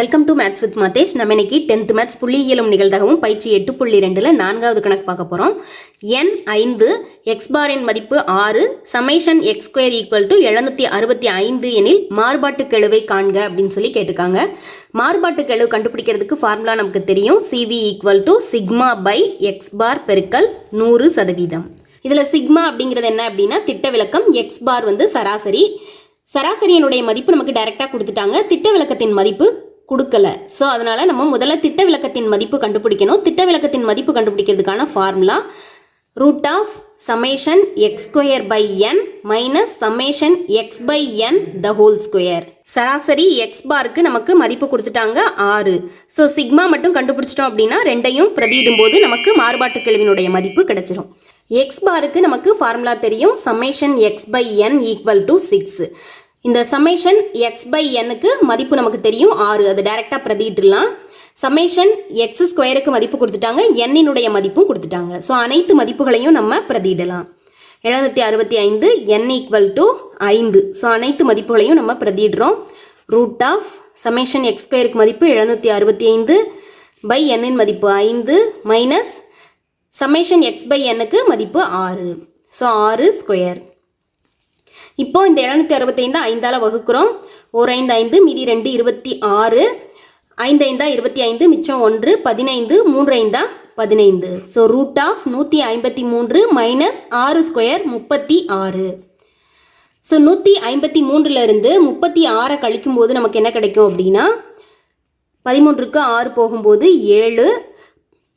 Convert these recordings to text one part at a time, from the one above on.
Welcome to maths with Mathesh நம்ம இன்னைக்கு tenth maths புள்ளியியலும் நிகழ்தகவும் பயிற்சி எட்டு புள்ளி ரெண்டில் நான்காவது கணக்கு பார்க்க போகிறோம் என் ஐந்து எக்ஸ் பாரின் மதிப்பு ஆறு summation X square equal to எழுநூத்தி அறுபத்தி ஐந்து எனில் மாறுபாட்டு கெழுவை காண்க அப்படின்னு சொல்லி கேட்டிருக்காங்க. மாறுபாட்டு கெழு கண்டுபிடிக்கிறதுக்கு ஃபார்முலா நமக்கு தெரியும். CV equal to sigma by X bar பெருக்கல் நூறு சதவீதம். இதில் சிக்மா அப்படிங்கிறது என்ன அப்படின்னா திட்ட விளக்கம் எக்ஸ் பார் வந்து சராசரி. சராசரியனுடைய மதிப்பு நமக்கு டைரெக்டாக கொடுத்துட்டாங்க. திட்ட விளக்கத்தின் மதிப்பு கொடுக்கல. ஸோ அதனால் நம்ம முதல்ல திட்ட விளக்கத்தின் மதிப்பு கண்டுபிடிக்கணும். திட்ட விளக்கத்தின் மதிப்பு கண்டுபிடிக்கிறதுக்கான formula root of summation X square by N minus summation X by N the whole square சராசரி எக்ஸ் பாருக்கு நமக்கு மதிப்பு கொடுத்துட்டாங்க ஆறு. ஸோ சிக்மா மட்டும் கண்டுபிடிச்சிட்டோம் அப்படின்னா ரெண்டையும் பிரதியிடும் போது நமக்கு மாறுபாட்டு கேள்வினுடைய மதிப்பு கிடைச்சிரும். எக்ஸ் பாருக்கு நமக்கு ஃபார்முலா தெரியும். Summation X by N equal to six இந்த சம்மேஷன் எக்ஸ் பை எண்ணுக்கு மதிப்பு நமக்கு தெரியும் ஆறு. அது டைரெக்டாக பிரதியிட்டுலாம் சமேஷன் எக்ஸ் ஸ்கொயருக்கு மதிப்பு கொடுத்துட்டாங்க எண்ணினுடைய மதிப்பும் கொடுத்துட்டாங்க. ஸோ அனைத்து மதிப்புகளையும் நம்ம பிரதியிடலாம். எழுநூற்றி அறுபத்தி ஐந்து என் ஈக்குவல் டு ஐந்து. ஸோ அனைத்து மதிப்புகளையும் நம்ம பிரதியிடுறோம். ரூட் ஆஃப் சமேஷன் எக்ஸ் ஸ்கொயருக்கு மதிப்பு எழுநூற்றி அறுபத்தி ஐந்து பை எண்ணின் மதிப்பு ஐந்து மைனஸ் சமேஷன் எக்ஸ் பை எண்ணுக்கு மதிப்பு ஆறு. ஸோ ஆறு ஸ்கொயர் இப்போ இந்த எழுநூற்றி அறுபத்தைந்து ஐந்தால் வகுக்கிறோம். ஒரு ஐந்து ஐந்து மீதி ரெண்டு இருபத்தி ஆறு. ஐந்து ஐந்தா இருபத்தி ஐந்து மிச்சம் ஒன்று பதினைந்து மூன்று ஐந்தா பதினைந்து. ஸோ ரூட் ஆஃப் நூற்றி ஐம்பத்தி மூன்று மைனஸ் ஆறு ஸ்கொயர் முப்பத்தி ஆறு. ஸோ நூற்றி ஐம்பத்தி மூன்றுலேருந்து முப்பத்தி ஆறை கழிக்கும் போது நமக்கு என்ன கிடைக்கும் அப்படின்னா பதிமூன்றுக்கு ஆறு போகும்போது ஏழு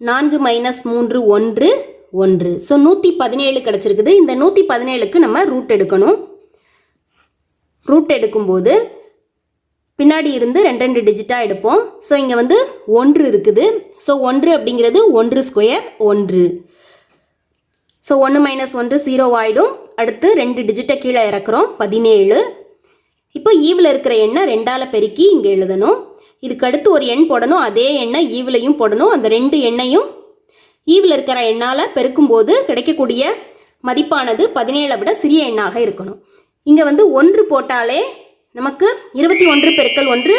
நான்கு மைனஸ் மூன்று ஒன்று ஒன்று. ஸோ நூற்றி பதினேழு கிடச்சிருக்குது. இந்த நூற்றி பதினேழுக்கு நம்ம ரூட் எடுக்கணும். ரூட் எடுக்கும்போது பின்னாடி இருந்து ரெண்டு ரெண்டு டிஜிட்டாக எடுப்போம். ஸோ இங்கே வந்து ஒன்று இருக்குது. ஸோ ஒன்று அப்படிங்கிறது ஒன்று ஸ்கொயர் ஒன்று. ஸோ ஒன்று மைனஸ் ஒன்று ஜீரோ ஆகிடும் அடுத்து ரெண்டு டிஜிட்டை கீழே இறக்குறோம். பதினேழு. இப்போ ஈவில் இருக்கிற எண்ணை ரெண்டால் பெருக்கி இங்கே எழுதணும். இதுக்கு அடுத்து ஒரு எண் போடணும். அதே எண்ணை ஈவிலையும் போடணும். அந்த ரெண்டு எண்ணையும் ஈவில் இருக்கிற எண்ணால் பெருக்கும்போது கிடைக்கக்கூடிய மதிப்பானது பதினேழை விட சிறிய எண்ணாக இருக்கணும். இங்கே வந்து ஒன்று போட்டாலே நமக்கு இருபத்தி ஒன்று பெருக்கல் ஒன்று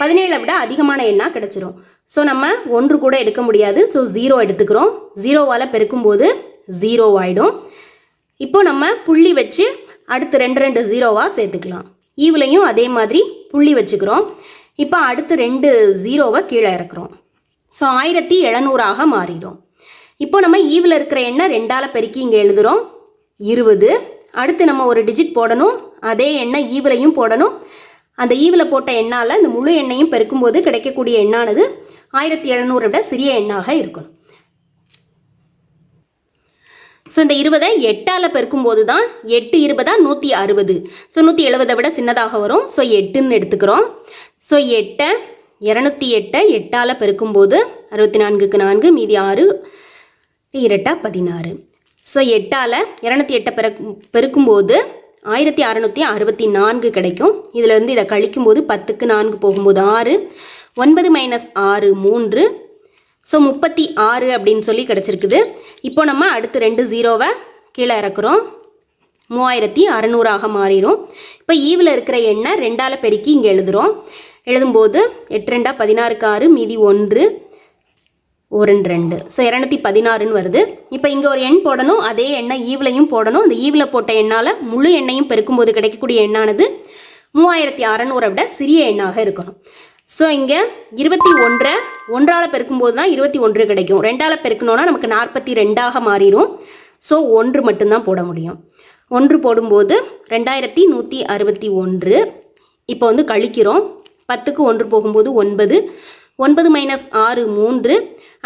பதினேழை விட அதிகமான எண்ணாக கிடச்சிரும். ஸோ நம்ம ஒன்று கூட எடுக்க முடியாது. ஸோ ஜீரோ எடுத்துக்கிறோம். ஜீரோவால் பெருக்கும்போது ஜீரோ ஆகிடும் இப்போ நம்ம புள்ளி வச்சு அடுத்து ரெண்டு ரெண்டு ஜீரோவாக சேர்த்துக்கலாம். ஈவிலையும் அதே மாதிரி புள்ளி வச்சுக்கிறோம். இப்போ அடுத்து ரெண்டு ஜீரோவை கீழே இறக்குறோம். ஸோ ஆயிரத்தி எழுநூறாக மாறிடும். இப்போ நம்ம ஈவில் இருக்கிற எண்ணெய் ரெண்டால் பெருக்கி இங்கே எழுதுகிறோம் இருபது. அடுத்து நம்ம ஒரு டிஜிட் போடணும். அதே எண்ணெய் ஈவிலையும் போடணும். அந்த ஈவில் போட்ட எண்ணால் இந்த முழு எண்ணையும் பெருக்கும்போது கிடைக்கக்கூடிய எண்ணானது ஆயிரத்தி எழுநூறை விட சிறிய எண்ணாக இருக்கணும். ஸோ இந்த இருபதை எட்டால் பெருக்கும்போது தான் எட்டு இருபதா நூற்றி அறுபது. ஸோ நூற்றி எழுபதை விட சின்னதாக வரும். ஸோ எட்டுன்னு எடுத்துக்கிறோம். ஸோ எட்டை இரநூத்தி எட்டை எட்டால் பெருக்கும்போது அறுபத்தி நான்குக்கு நான்கு மீதி ஆறு இரட்டா பதினாறு. ஸோ எட்டால் இரநூத்தி எட்டை பெருக் பெருக்கும்போது ஆயிரத்தி அறநூற்றி அறுபத்தி நான்கு கிடைக்கும். இதிலேருந்து இதை கழிக்கும்போது பத்துக்கு நான்கு போகும்போது ஆறு ஒன்பது மைனஸ் ஆறு மூன்று. ஸோ முப்பத்தி ஆறு அப்படின்னு சொல்லி கிடச்சிருக்குது. இப்போ நம்ம அடுத்து ரெண்டு ஜீரோவை கீழே இறக்குறோம். மூவாயிரத்தி அறநூறாக மாறிடும். இப்போ ஈவில் இருக்கிற எண்ணை ரெண்டால் பெருக்கி இங்கே எழுதுகிறோம் எழுதும்போது எட்டு ரெண்டா பதினாறுக்கு ஆறு மீதி ஒன்று. ஒரு ரெண்டு. ரெண்டு ஸோ இரநூத்தி பதினாறுன்னு வருது. இப்போ இங்கே ஒரு எண் போடணும் அதே எண்ணெய் ஈவிலையும் போடணும். அந்த ஈவில் போட்ட எண்ணால் முழு எண்ணையும் பெருக்கும்போது கிடைக்கக்கூடிய எண்ணானது மூவாயிரத்தி அறநூறை விட சிறிய எண்ணாக இருக்கணும். ஸோ இங்கே இருபத்தி ஒன்றை ஒன்றால் பெருக்கும்போது தான் இருபத்தி ஒன்று கிடைக்கும். ரெண்டால் பெருக்கணும்னா நமக்கு நாற்பத்தி ரெண்டாக மாறிடும். ஸோ ஒன்று மட்டும்தான் போட முடியும். ஒன்று போடும்போது ரெண்டாயிரத்தி நூற்றி அறுபத்தி ஒன்று. இப்போ வந்து கழிக்கிறோம். பத்துக்கு ஒன்று போகும்போது ஒன்பது. ஒன்பது மைனஸ் ஆறு மூன்று.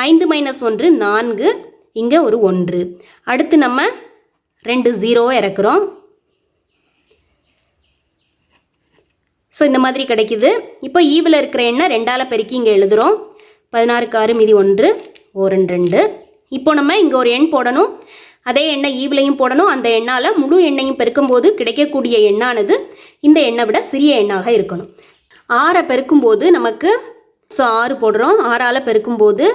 ஐந்து மைனஸ் ஒன்று நான்கு இங்கே ஒரு ஒன்று. அடுத்து நம்ம ரெண்டு ஜீரோவை இறக்குறோம். ஸோ இந்த மாதிரி கிடைக்குது. இப்போ e ஈவில் இருக்கிற எண்ணெய் ரெண்டால் பெருக்கி இங்கே எழுதுகிறோம் பதினாறுக்கு ஆறு மீதி ஒன்று ஓ ரெண்டு. ரெண்டு இப்போ நம்ம இங்கே ஒரு எண் போடணும். அதே எண்ணெய் ஈவிலையும் e போடணும். அந்த எண்ணால் முழு எண்ணையும் பெருக்கும்போது கிடைக்கக்கூடிய எண்ணானது இந்த எண்ணை விட சிறிய எண்ணாக இருக்கணும். ஆறை பெருக்கும்போது நமக்கு ஸோ ஆறு போடுறோம். ஆறால் பெருக்கும்போது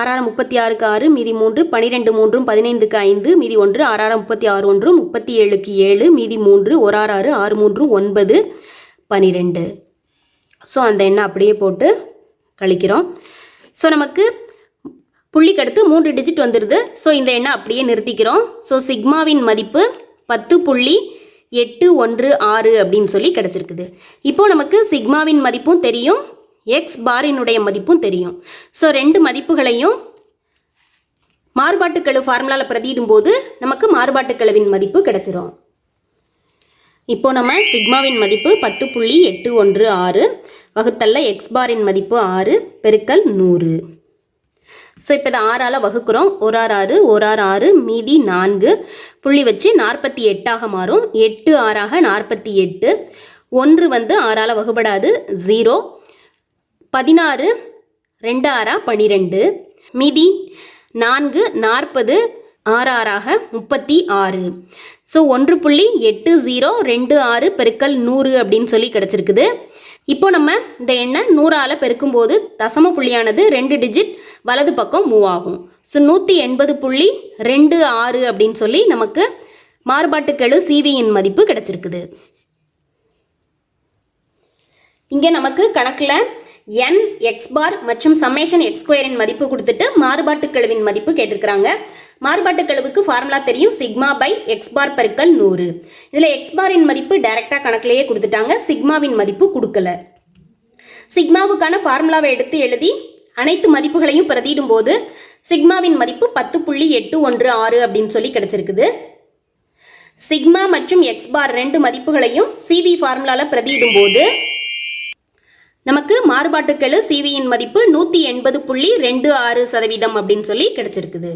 ஆறாயிரம் முப்பத்தி ஆறுக்கு ஆறு மீதி மூன்று பனிரெண்டு மூன்றும் பதினைந்துக்கு ஐந்து மீதி ஒன்று ஆறாயிரம் முப்பத்தி ஆறு ஒன்று முப்பத்தி ஏழுக்கு ஏழு மீதி மூன்று ஒரு ஆறு ஆறு ஆறு மூன்று ஒன்பது பனிரெண்டு. ஸோ அந்த எண்ணை அப்படியே போட்டு கழிக்கிறோம். ஸோ நமக்கு புள்ளிக்கு அடுத்து மூன்று டிஜிட் வந்துடுது ஸோ இந்த எண்ணை அப்படியே நிறுத்திக்கிறோம். ஸோ சிக்மாவின் மதிப்பு பத்து புள்ளி எட்டு ஒன்று ஆறு அப்படின்னு சொல்லி கிடச்சிருக்குது. இப்போது நமக்கு சிக்மாவின் மதிப்பும் தெரியும். எக்ஸ் பாரினுடைய மதிப்பும் தெரியும். ஸோ ரெண்டு மதிப்புகளையும் மாறுபாட்டுக்கெழு ஃபார்முலாவில் பிரதியிடும் போது நமக்கு மாறுபாட்டுக்கெழுவின் மதிப்பு கிடைச்சிரும். இப்போ நம்ம சிக்மாவின் மதிப்பு பத்து புள்ளி எட்டு ஒன்று ஆறு வகுத்தல்ல எக்ஸ் பாரின் மதிப்பு ஆறு பெருக்கல் நூறு. ஸோ இப்போ இதை ஆறால் வகுக்கிறோம். ஒரு ஆறு ஆறு ஒரு ஆறு ஆறு மீதி நான்கு. புள்ளி வச்சு நாற்பத்தி எட்டாக மாறும். எட்டு ஆறாக நாற்பத்தி எட்டு. ஒன்று வந்து ஆறால் வகுபடாது. ஜீரோ பதினாறு ரெண்டு ஆறா பனிரெண்டு. மீதி நான்கு நாற்பது ஆறு ஆறாக முப்பத்தி ஆறு ஸோ ஒன்று புள்ளி எட்டு ஜீரோ ரெண்டு ஆறு பெருக்கல் நூறு அப்படின்னு சொல்லி கிடச்சிருக்குது. இப்போ நம்ம இந்த எண்ணை நூறால் பெருக்கும்போது தசம புள்ளியானது ரெண்டு டிஜிட் வலது பக்கம் மூவ் ஆகும். ஸோ நூற்றி எண்பது புள்ளி ரெண்டு ஆறு அப்படின்னு சொல்லி நமக்கு மாறுபாட்டுக்கெழு சிவியின் மதிப்பு கிடச்சிருக்குது. இங்கே நமக்கு கணக்கில் n எக்ஸ் பார் மற்றும் சம்மேஷன் எக்ஸ் ஸ்கொயரின் மதிப்பு கொடுத்துட்டு மாறுபாட்டுக்கெழுவின் மதிப்பு கேட்டிருக்கிறாங்க. மாறுபாட்டுக்கெழுவுக்கு ஃபார்முலா தெரியும். சிக்மா பை எக்ஸ் பார் பெருக்கல் நூறு. இதில் எக்ஸ் பாரின் மதிப்பு டைரெக்டாக கணக்கிலேயே கொடுத்துட்டாங்க. சிக்மாவின் மதிப்பு கொடுக்கல. சிக்மாவுக்கான ஃபார்முலாவை எடுத்து எழுதி அனைத்து மதிப்புகளையும் பிரதியிடும் போது சிக்மாவின் மதிப்பு பத்து புள்ளி எட்டு ஒன்று ஆறு அப்படின்னு சொல்லி கிடைச்சிருக்குது. சிக்மா மற்றும் எக்ஸ் பார் ரெண்டு மதிப்புகளையும் சிவி ஃபார்முலாவில் பிரதியிடும் போது நமக்கு மாறுபாட்டுக்கெழு சிவியின் மதிப்பு நூற்றி எண்பது புள்ளி ரெண்டு ஆறு சதவீதம் அப்படின்னு சொல்லி கிடைச்சிருக்குது.